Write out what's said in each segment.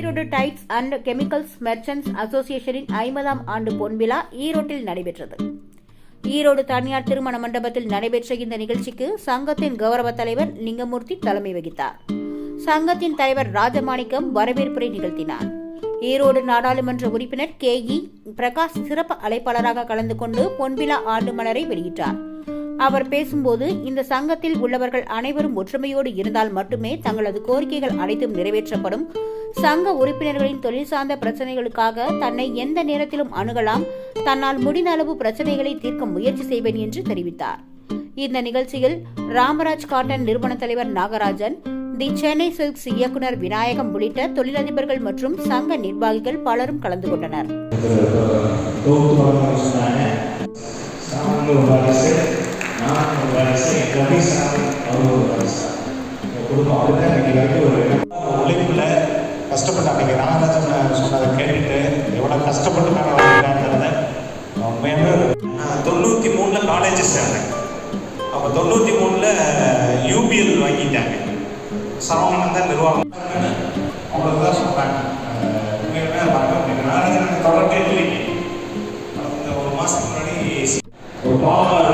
Erode dyes and chemicals merchants அசோசியேஷனின் ஐம்பதாம் ஆண்டு பொன்விழா ஈரோட்டில் நடைபெற்றது. ஈரோடு தனியார் திருமண மண்டபத்தில் நடைபெற்ற இந்த நிகழ்ச்சிக்கு சங்கத்தின் கௌரவ தலைவர் லிங்கமூர்த்தி தலைமை வகித்தார். சங்கத்தின் தலைவர் ராஜமாணிக்கம் வரவேற்புரை நிகழ்த்தினார். ஈரோடு நாடாளுமன்ற உறுப்பினர் கே இ பிரகாஷ் சிறப்பு அழைப்பாளராக கலந்து கொண்டு பொன்விழா ஆண்டு மலரை வெளியிட்டார். அவர் பேசும்போது இந்த சங்கத்தில் உள்ளவர்கள் அனைவரும் ஒற்றுமையோடு இருந்தால் மட்டுமே தங்களது கோரிக்கைகள் அனைத்தும் நிறைவேற்றப்படும். சங்க உறுப்பினர்களின் தொழில் சார்ந்த பிரச்சனைகளுக்காக தன்னை எந்த நேரத்திலும் அணுகலாம். தன்னால் முடிந்த அளவு பிரச்சனைகளை தீர்க்க முயற்சி செய்வேன் என்று தெரிவித்தார். இந்த நிகழ்ச்சியில் ராமராஜ் காட்டன் நிறுவன தலைவர் நாகராஜன் தி சென்னை சில்க்ஸ் இயக்குனர் விநாயகம் உள்ளிட்ட தொழிலதிபர்கள் மற்றும் சங்க நிர்வாகிகள் பலரும் கலந்து கொண்டனர். நான் ஒரு வாரிசு என் ரவி அவர் ஒரு வாரிசு எங்கள் குடும்பம் அதுதான் இன்னைக்கு வரைக்கும் ஒரு உழைப்பில் கஷ்டப்பட்டு அன்றைக்கி நாகராஜன் சொன்னதை கேட்டுட்டு எவ்வளோ கஷ்டப்பட்டு நான் வந்திருக்காங்கிறத உண்மையாகவே நான் தொண்ணூற்றி மூணில் காலேஜ் சேர்ந்தேன் அப்போ தொண்ணூற்றி மூணில் யூபிஎல் வாங்கிட்டாங்க சரவணன் நிர்வாகம் அவங்களுக்கு தான் சொல்கிறாங்க உண்மையுமே மறக்க முடியும் நாகராஜன் தொடர்பே இல்லைங்க ஒரு மாதத்துக்கு முன்னாடி ஒரு பாவம்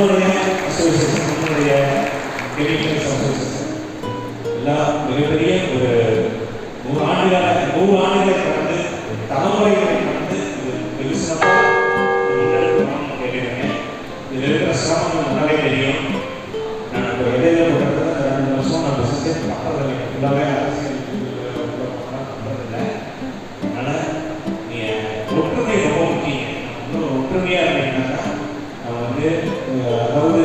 நம்மளுடைய அசோசியேஷன் நம்மளுடைய கெமிக்கல்ஸ் அசோசியேஷன். எல்லாம் மிகப்பெரிய ஒரு நூறு ஆண்டுகால நூறு ஆண்டுகளை கடந்து தலைமுறைகளை கடந்து இது பெருசாக முன்னெடுத்து வரணும்னு இதில் இருக்கிற தெரியும். நான் இப்போ இடையில ஒரு ரெண்டு வருஷம் நான் பிசினஸ் பண்ணுறதில்லை ஃபுல்லாகவே அரசியல் பண்ணுறதில்லை அதனால் நீங்கள் ஒற்றுமை ரொம்ப முக்கியம். ஒற்றுமையாக இருந்தீங்கன்னா நான் வந்து அஹ், அதாவது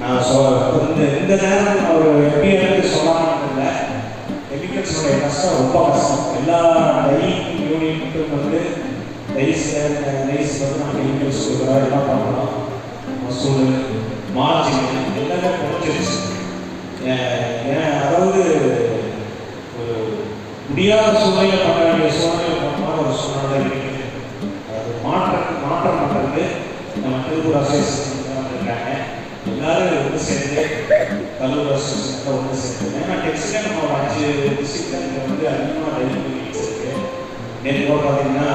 நான் சொல்ல இந்த இந்த நேரம் அவர் எப்படி எனக்கு சொல்லாமல் இல்லை. கெமிக்கல்ஸோடைய கஷ்டம் ரொம்ப கஷ்டம். எல்லா டை யூனிட்டும் வந்து ரைஸ் ரைஸ் வந்து நான் கெமிக்கல்ஸ் கொடுக்குறோம் எல்லாம் பண்ணலாம் மசூல் மார்ஜின் எல்லாமே குறைஞ்சிருச்சு. ஏன் ஏன் அதாவது ஒரு முடியாத சூழ்நிலை பண்ண வேண்டிய சூழ்நிலை பண்ணால் ஒரு சூழ்நிலை கல்லூர் திருப்பூர் அசோசியேஷன் வந்திருக்காங்க எல்லாரும் ஒன்று சேர்ந்து கல்லூர் அசோசியேஷன் ஒன்று சேர்ந்து. ஏன்னா டெக்ஸ்டைல் நம்ம ஒரு அஞ்சு டிஸ்ட்ரிக்ட் வந்து அதிகமாக டெலிவரி இருக்குது நேற்று பார்த்தீங்கன்னா